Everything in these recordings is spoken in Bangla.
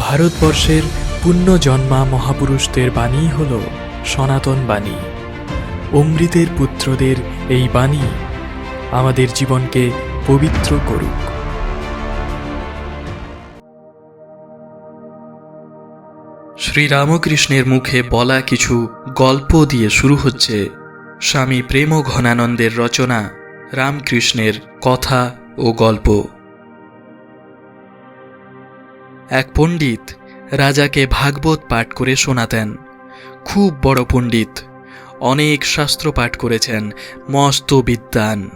ভারতবর্ষের পুণ্যজন্মা মহাপুরুষদের বাণী হল সনাতন বাণী। অমৃতের পুত্রদের এই বাণী আমাদের জীবনকে পবিত্র করুক। শ্রীরামকৃষ্ণের মুখে বলা কিছু গল্প দিয়ে শুরু হচ্ছে স্বামী প্রেম ঘনানন্দের রচনা রামকৃষ্ণের কথা ও গল্প। এক পণ্ডিত রাজাকে ভাগবত পাঠ করে শোনাতেন। খুব বড় পণ্ডিত। অনেক শাস্ত্র পাঠ করেছেন, মস্ত বিদ্বান।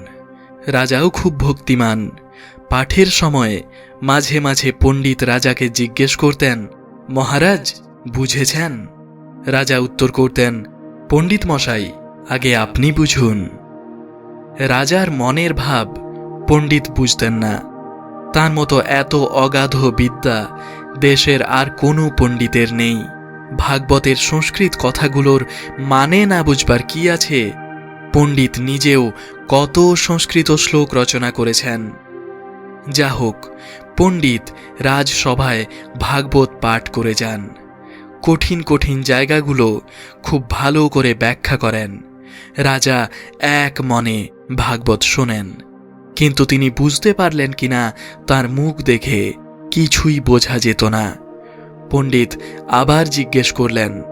রাজাও খুব ভক্তিমান। পাঠের সময় মাঝে মাঝে পণ্ডিত রাজাকে জিজ্ঞেস করতেন, মহারাজ, বুঝেছেন? রাজা উত্তর করতেন, পণ্ডিত মশাই, আগে আপনি বুঝুন। রাজার মনের ভাব পণ্ডিত বুঝতেন না। তার মতো এত অগাধ বিদ্যা দেশের আর কোনো পণ্ডিতের নেই। ভাগবতের সংস্কৃত কথাগুলোর মানে না বুঝবার কি আছে? পণ্ডিত নিজেও কত সংস্কৃত শ্লোক রচনা করেছেন। যা হোক পণ্ডিত রাজসভায় ভাগবত পাঠ করে যান। কঠিন কঠিন জায়গাগুলো খুব ভালো করে ব্যাখ্যা করেন। রাজা এক মনে ভাগবত শোনেন। কিন্তু তিনি বুঝতে পারলেন কিনা, তার মুখ দেখে কিছুই বোঝা যেত না। পণ্ডিত আবার জিজ্ঞেস করলেন,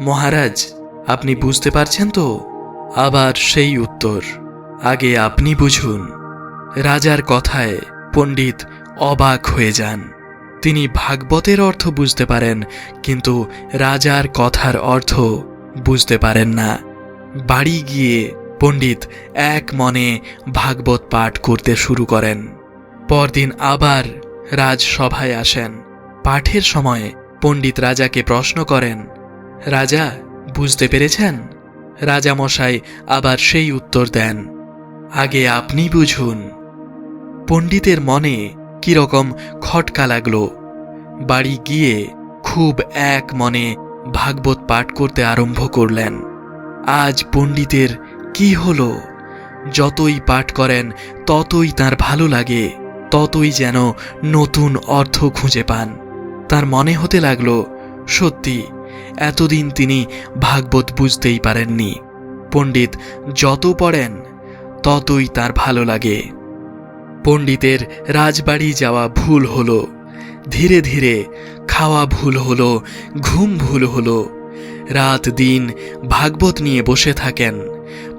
মহারাজ, আপনি বুঝতে পারছেন তো? আবার সেই উত্তর, আগে আপনি বুঝুন। রাজার কথায় পণ্ডিত অবাক হয়ে যান। তিনি ভাগবতের অর্থ বুঝতে পারেন, কিন্তু রাজার কথার অর্থ বুঝতে পারেন না। বাড়ি গিয়ে পণ্ডিত এক মনে ভাগবত পাঠ করতে শুরু করেন। পরদিন আবার রাজসভায় আসেন। পাঠের সময় পণ্ডিত রাজাকে প্রশ্ন করেন, রাজা, বুঝতে পেরেছেন? রাজামশাই আবার সেই উত্তর দেন, আগে আপনি বুঝুন। পণ্ডিতের মনে কীরকম খটকা লাগল। বাড়ি গিয়ে খুব এক মনে ভাগবত পাঠ করতে আরম্ভ করলেন। আজ পণ্ডিতের কি হলো? যতই পাঠ করেন, ততই তার ভালো লাগে, ততই যেন নতুন অর্থ খুঁজে পান। তার মনে হতে লাগল, সত্যি, এতদিন তিনি ভাগবত বুঝতেই পারেননি। পণ্ডিত যত পড়েন, ততই তার ভালো লাগে। পণ্ডিতের রাজবাড়ি যাওয়া ভুল হলো, ধীরে ধীরে খাওয়া ভুল হলো, ঘুম ভুল হলো। রাত দিন ভাগবত নিয়ে বসে থাকেন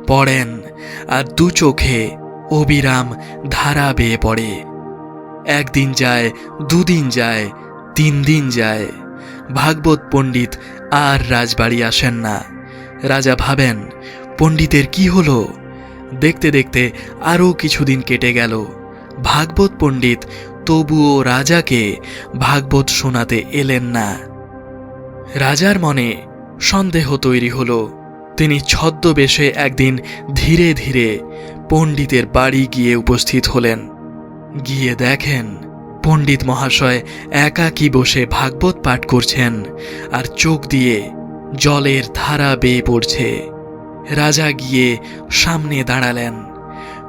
পড়েন, আর দু চোখে অবিরাম ধারা বেয়ে পড়ে। একদিন যায়, দুদিন যায়, তিন দিন যায়। ভাগবত পণ্ডিত আর রাজবাড়ি আসেন না। রাজা ভাবেন, পণ্ডিতের কি হলো? দেখতে দেখতে আরও কিছুদিন কেটে গেল। ভাগবত পণ্ডিত তবুও রাজাকে ভাগবত শোনাতে এলেন না। রাজার মনে সন্দেহ তৈরি হলো। তিনি ছদ্মবেশে একদিন ধীরে ধীরে পণ্ডিতের বাড়ি গিয়ে উপস্থিত হলেন। গিয়ে দেখেন, পণ্ডিত মহাশয় একাকী বসে ভাগবত পাঠ করছেন আর চোখ দিয়ে জলের ধারা বেয়ে পড়ছে। রাজা গিয়ে সামনে দাঁড়ালেন।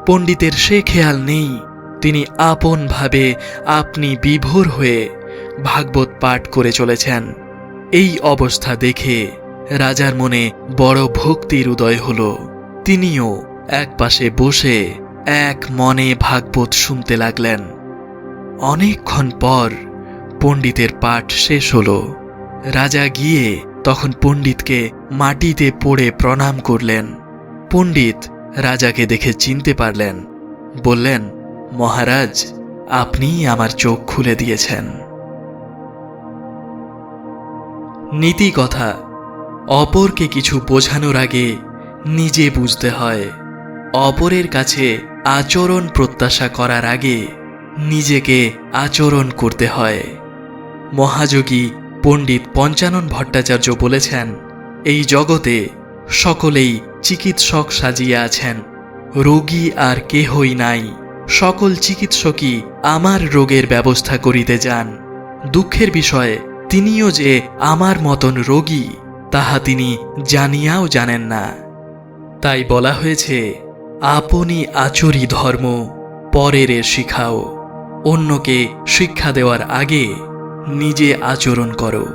পণ্ডিতের সে খেয়াল নেই, তিনি আপনভাবে আপনি বিভোর হয়ে ভাগবত পাঠ করে চলেছেন। এই অবস্থা দেখে রাজার মনে বড় ভক্তির উদয় হল। তিনিও একপাশে বসে এক মনে ভাগবত শুনতে লাগলেন। অনেকক্ষণ পর পণ্ডিতের পাঠ শেষ হল। রাজা গিয়ে তখন পণ্ডিতকে মাটিতে পড়ে প্রণাম করলেন। পণ্ডিত রাজাকে দেখে চিনতে পারলেন। বললেন, মহারাজ, আপনি আমার চোখ খুলে দিয়েছেন। নীতি কথা অপরকে কিছু বোঝানোর আগে নিজে বুঝতে হয়। অপরের কাছে আচরণ প্রত্যাশা করার আগে নিজেকে আচরণ করতে হয়। মহাযোগী পণ্ডিত পঞ্চানন ভট্টাচার্য বলেছেন, এই জগতে সকলেই চিকিৎসক সাজিয়ে আছেন। রোগী আর কেহই নাই। সকল চিকিৎসকই আমার রোগের ব্যবস্থা করিতে যান। দুঃখের বিষয়ে তিনিও যে আমার মতন রোগী তাহা তিনি জানিয়াও জানেন না। তাই বলা হয়েছে, আপনি আচরি ধর্ম, পরের শিখাও। অন্যকে শিক্ষা দেওয়ার আগে নিজে আচরণ করো।